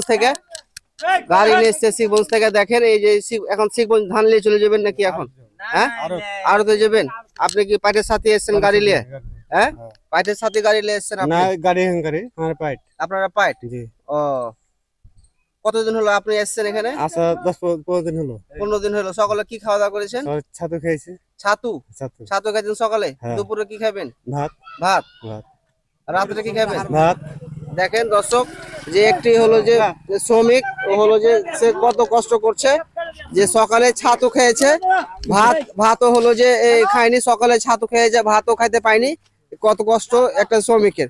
শিখগঞ্জ থেকে। গাড়ি নিয়ে এসছে শিখগঞ্জ থেকে। দেখেন এই যে এখন শিখগঞ্জ ধান নিয়ে চলে যাবেন নাকি এখন? হ্যাঁ? আরও তো যাবেন? আপনি কি পাইটের সাথে এসছেন গাড়ি নিয়ে? হ্যাঁ? পাইটের সাথে গাড়ি নিয়ে এসছেন আপনি? গাড়ি গাড়ি আমার পাইট। আপনারা পাইট? জি। ও। কতদিন হলো আপনি এসছেন এখানে? আসা দশ পনেরো দিন হলো। পনেরো দিন হলো। সকালে কি খাওয়া দাওয়া করেছেন? ছাতু খেয়েছে ছাতু? ছাতু। ছাতু খাইছেন সকালে? হ্যাঁ। দুপুরে কি খাবেন? ভাত। ভাত? ভাত। রাত্রে কি খাবেন? ভাত। দেখেন দর্শক, যে একটি হলো যে শ্রমিক হলো যে সে কত কষ্ট করছে, যে সকালে ছাতু খেয়েছে, ভাত, ভাতও হলো যে খায়নি, সকালে ছাতু খেয়েছে ভাতও খাইতে পায়নি, কত কষ্ট একটা শ্রমিকের।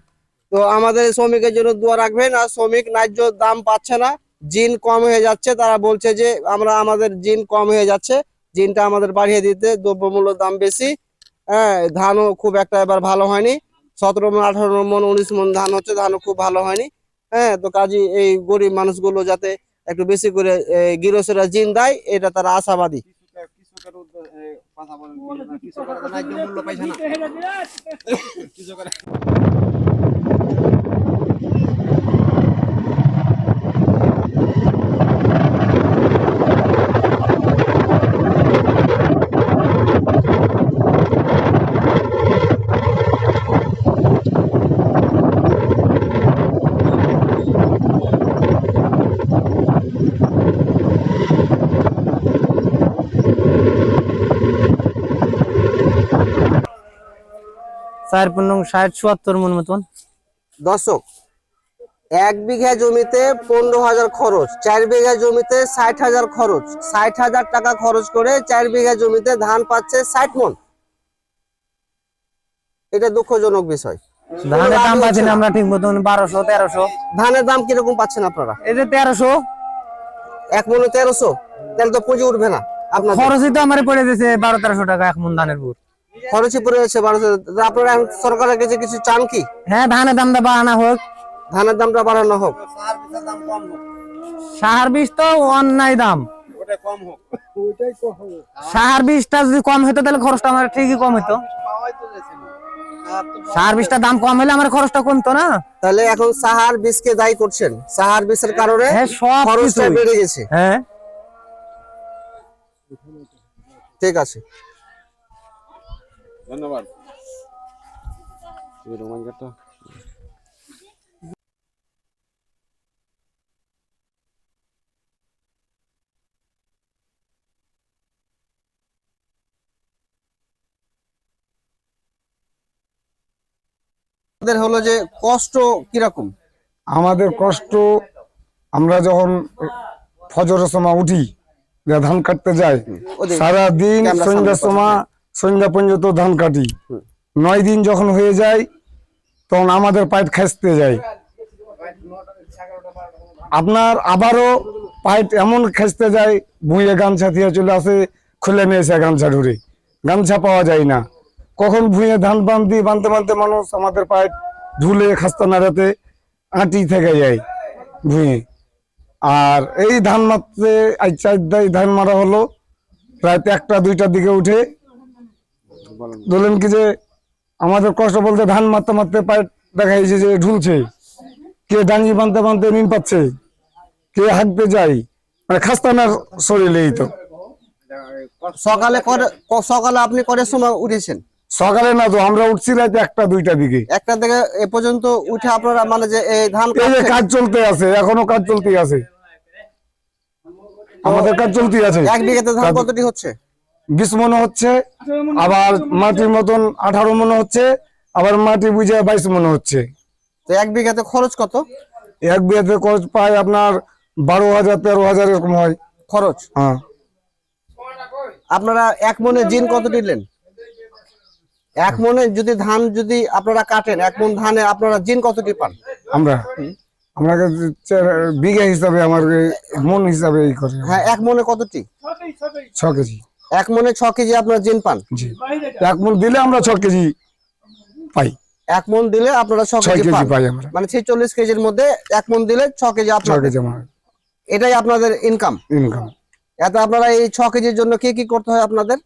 তো আমাদের শ্রমিকের জন্য দোয়া রাখবেন, আর শ্রমিক ন্যায্য দাম পাচ্ছে না, জিন কম হয়ে যাচ্ছে, তারা বলছে যে, আমরা, আমাদের জিন কম হয়ে যাচ্ছে, জিনটা আমাদের বাড়িয়ে দিতে দ্রব্যমূল্য দাম বেশি হ্যাঁ ধানও খুব একটা এবার ভালো হয়নি। সতেরো মন আঠারো মন উনিশ মন ধান হচ্ছে ধানও খুব ভালো হয়নি হ্যাঁ তো কাজী এই গরিব মানুষগুলো যাতে একটু বেশি করে গিরসেরা জিন দেয় এটা তারা আশাবাদী চার পনেরো ষাট চুয়াত্তর মন মতন। দর্শক এক বিঘা জমিতে পনেরো হাজার খরচ চার বিঘা জমিতে ষাট হাজার খরচ ষাট হাজার টাকা খরচ করে চার বিঘা জমিতে ধান পাচ্ছে ষাট মন। এটা দুঃখজনক বিষয়। ধানের দাম পাচ্ছি আমরা ঠিক মতন বারোশো তেরোশো। ধানের দাম কীরকম পাচ্ছেন আপনারা? এই যে তেরোশো। এক মনে তেরোশো তাহলে তো পুঁজি উঠবে না আপনার খরচই তো আমার পড়ে গেছে বারো তেরোশো টাকা এক মন ধানের পুর। খরচই পড়ে যাচ্ছে বারোশো আপনারা এখন সরকারের কাছে কিছু চান কি? হ্যাঁ ধানের দামটা বাড়ানো হোক। ধানের দামটা বাড়ানো হোক। সাহার বীজ তো অন্যায় দাম। সাহার বীজটা যদি কম হতো তাহলে খরচটা আমার ঠিকই কম হতো সাহার বীজটা দাম কম হলে আমার খরচটা কমতো না। তাহলে এখন সাহার বীজকে দায়ী করছেন। সাহার বীজের কারণে হ্যাঁ সব খরচটা বেড়ে গেছে। হ্যাঁ। ঠিক আছে। ধন্যবাদ। আমাদের হলো যে কষ্ট কীরকম? আমাদের কষ্ট আমরা যখন ফজরের সময় উঠি ধান কাটতে যাই ওদের সারা দিন ক্যামেরার সন্ধ্যার সময় সন্ধ্যা পর্যন্ত ধান কাটি। নয় দিন যখন হয়ে যায়, তখন আমাদের পাইট খাসতে যায়। আপনার আবারও পাইট এমন খাসতে যায় ভুঁয়ে গামছা দিয়ে চলে আসে, খুলে নিয়েছে গামছা ঢুরে গামছা পাওয়া যায় না। কখন ভুঁয়ে ধান বান্ধি বানতে বানতে মানুষ আমাদের পাইট ঢুলে খাস্তা নাড়াতে আঁটি থেকে যায় ভুঁয়ে আর এই ধান মারতে চার ধান মারা হলো প্রায় একটা, দুইটার দিকে উঠে বললেন কি যে আমাদের কষ্ট বলতে ধান মারতে মারতে পায়ে দেখা যাচ্ছে যে ঢুলছে। কে ডাঙ্গি বানতে বানতে নিন পাচ্ছে কে হাঁটতে যায় মানে খাস্তানার শরীরেই তো। সকালে সকালে আপনি কটার সময় উঠেছেন? সকালে না তো আমরা উঠছি রাতে একটা দুইটা দিকে। একটা থেকে এ পর্যন্ত উঠে আপনারা মানে যে এই ধান কাজ চলতে আছে এখনও কাজ চলতে আছে। আমাদের কাজ চলতে আছে। এক বিঘাতে ধান কতটি হচ্ছে? বিশ মনে হচ্ছে আবার মাটির মতন আঠারো মনে হচ্ছে আবার মাটি বুঝে বাইশ মনে হচ্ছে। তো এক বিঘাতে খরচ কত? এক বিঘাতে খরচ পায় আপনার বারো হাজার তেরো হাজার এরকম হয়। খরচ? হ্যাঁ। আপনারা এক মনে জিন কত দিলেন? এক মনে যদি ধান যদি আপনারা কাটেন এক মন ধানে আপনারা জিন কতটি পান? আমরা? আমরা বিঘা হিসাবে আমার মন হিসাবে এই করে। হ্যাঁ এক মনে কতটি? ছ কেজি। এক মনে ছ কেজি আপনারা জিন পান? এক মন দিলে আমরা ছ কেজি পাই। এক মন দিলে আপনারা ছ কেজি পাই আমরা। মানে ছেচল্লিশ কেজির মধ্যে এক মন দিলে ছ কেজি আপনার কেজি এটাই আপনাদের ইনকাম ইনকাম এত আপনারা এই ছ কেজির জন্য কি কি করতে হয় আপনাদের?